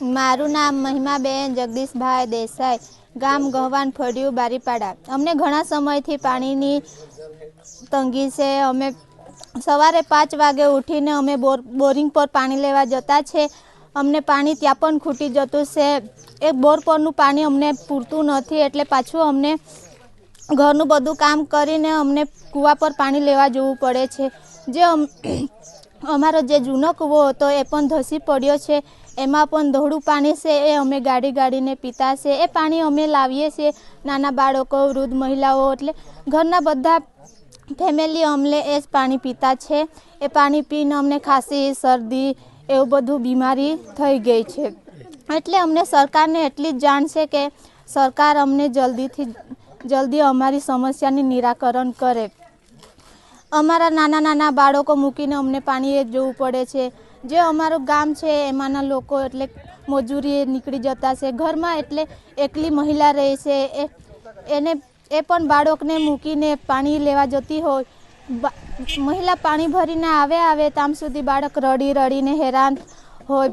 મારું નામ મહિમાબેન જગદીશભાઈ દેસાઈ. ગામ ગહવાન ફળિયું બારીપાડા. અમને ઘણા સમયથી પાણીની તંગી છે. અમે સવારે પાંચ વાગે ઉઠીને અમે બોર, બોરિંગ પર પાણી લેવા જતા છે. અમને પાણી ત્યાં પણ ખૂટી જતું છે. એ બોર પરનું પાણી અમને પૂરતું નથી એટલે પાછું અમને ઘરનું બધું કામ કરીને અમને કૂવા પર પાણી લેવા જવું પડે છે. જે અમારો જે જૂનો કૂવો હતો એ પણ ધસી પડ્યો છે. એમાં પણ ધોળું પાણી છે, એ અમે ગાડી ગાડીને પીતા છે. એ પાણી અમે લાવીએ છીએ. નાના બાળકો, વૃદ્ધ મહિલાઓ, એટલે ઘરના બધા ફેમિલી અમને એ જ પાણી પીતા છે. એ પાણી પીને અમને ખાંસી, શરદી એવું બધું બીમારી થઈ ગઈ છે. એટલે અમને સરકારને એટલી જ જાણ છે કે સરકાર અમને જલ્દીથી, જલ્દી અમારી સમસ્યાની નિરાકરણ કરે. અમારા નાના નાના બાળકો મૂકીને અમને પાણીએ જવું પડે છે. જે અમારું ગામ છે, એમાંના લોકો એટલે મજૂરીએ નીકળી જતા છે. ઘરમાં એટલે એકલી મહિલા રહે છે. એ, એને, એ પણ બાળકને મૂકીને પાણી લેવા જતી હોય. મહિલા પાણી ભરીને આવે આવે ત્યાં સુધી બાળક રડી રડીને હેરાન હોય.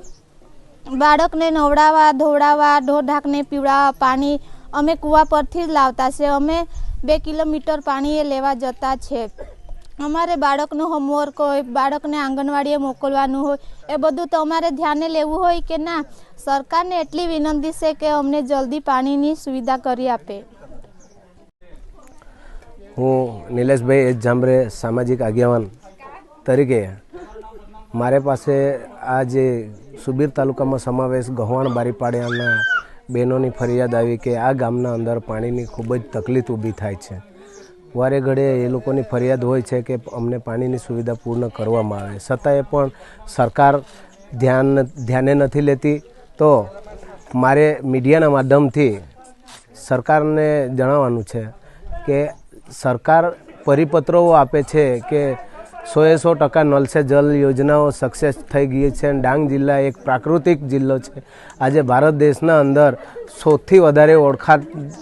બાળકને નવડાવવા, ધોવડાવવા, ઢોર ઢાંકને પીવડાવવા પાણી અમે કૂવા પરથી જ લાવતા છે. અમે બે કિલોમીટર પાણી એ લેવા જતા છે. અમારે બાળકનું હોમવર્ક હોય, બાળકને આંગણવાડીએ મોકલવાનું હોય, એ બધું તમારે ધ્યાને લેવું હોય કે ના? સરકારને એટલી વિનંતી છે કે અમને જલ્દી પાણીની સુવિધા કરી આપે. હું નિલેશભાઈ એચ. જાંબરે સામાજિક આગેવાન તરીકે મારે પાસે આ જે સુબીર તાલુકામાં સમાવેશ ગહવાણ બારીપાડિયાના બહેનોની ફરિયાદ આવી કે આ ગામના અંદર પાણીની ખૂબ જ તકલીફ ઊભી થાય છે. વારે ઘડે એ લોકોની ફરિયાદ હોય છે કે અમને પાણીની સુવિધા પૂર્ણ કરવામાં આવે. છતાંય પણ સરકાર ધ્યાન ધ્યાને નથી લેતી. તો મારે મીડિયાના માધ્યમથી સરકારને જણાવવાનું છે કે સરકાર પરિપત્રો આપે છે કે સોએ સો ટકા નલ જલ યોજનાઓ સક્સેસ થઈ ગઈ છે અને ડાંગ જિલ્લા એક પ્રાકૃતિક જિલ્લો છે. આજે ભારત દેશના અંદર સૌથી વધારે ઓળખા,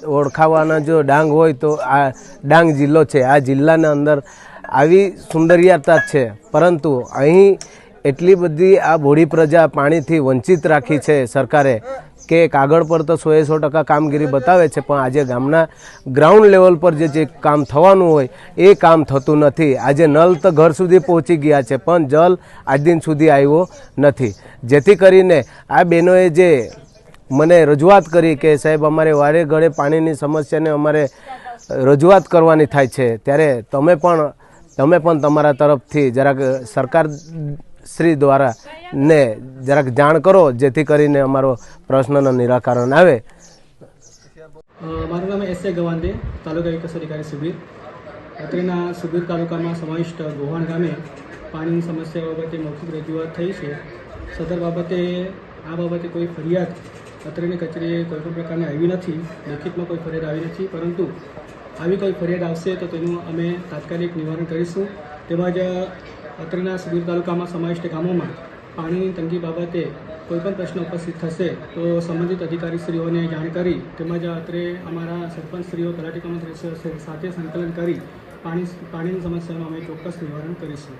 ઓળખાવાના જો ડાંગ હોય તો આ ડાંગ જિલ્લો છે. આ જિલ્લાના અંદર આવી સુંદરિયાતા છે. પરંતુ અહીં એટલી બધી આ ભોળી પ્રજા પાણીથી વંચિત રાખી છે સરકારે. કે કાગળ પર તો સોએ સો ટકા કામગીરી બતાવે છે, પણ આજે ગામના ગ્રાઉન્ડ લેવલ પર જે જે કામ થવાનું હોય, એ કામ થતું નથી. આજે નલ તો ઘર સુધી પહોંચી ગયા છે, પણ જલ આજ દિન સુધી આવ્યો નથી. જેથી કરીને આ બહેનોએ જે મને રજૂઆત કરી કે, સાહેબ, અમારે વારે ઘડે પાણીની સમસ્યાને અમારે રજૂઆત કરવાની થાય છે, ત્યારે તમે પણ તમે પણ તમારા તરફથી જરાક સરકાર શ્રી દ્વારા ને જરાક જાણ કરો, જેથી કરીને અમારો પ્રશ્નનો નિરાકરણ આવે. મારું નામ એસ એ ગવાંદે, તાલુકા વિકાસ અધિકારી સુબીર અત્રેના સુબીર તાલુકામાં સમાવિષ્ટ ગોહાણ ગામે પાણીની સમસ્યા બાબતે મૌખિક રજૂઆત થઈ છે. સદર બાબતે, આ બાબતે કોઈ ફરિયાદ અત્રેની કચેરીએ કોઈ પણ પ્રકારની આવી નથી, લેખિતમાં કોઈ ફરિયાદ આવી નથી, પરંતુ આવી કોઈ ફરિયાદ આવશે તો તેનું અમે તાત્કાલિક નિવારણ કરીશું. તેમજ અત્રેના સુબીર તાલુકામાં સમાવિષ્ટ ગામોમાં પાણીની તંગી બાબતે કોઈપણ પ્રશ્ન ઉપસ્થિત થશે તો સંબંધિત અધિકારીશ્રીઓને જાણ કરી તેમજ અત્રે અમારા સરપંચશ્રીઓ, તલાટી કમંત્રી સાથે સંકલન કરી પાણી, પાણીની સમસ્યાનું અમે ચોક્કસ નિવારણ કરીશું.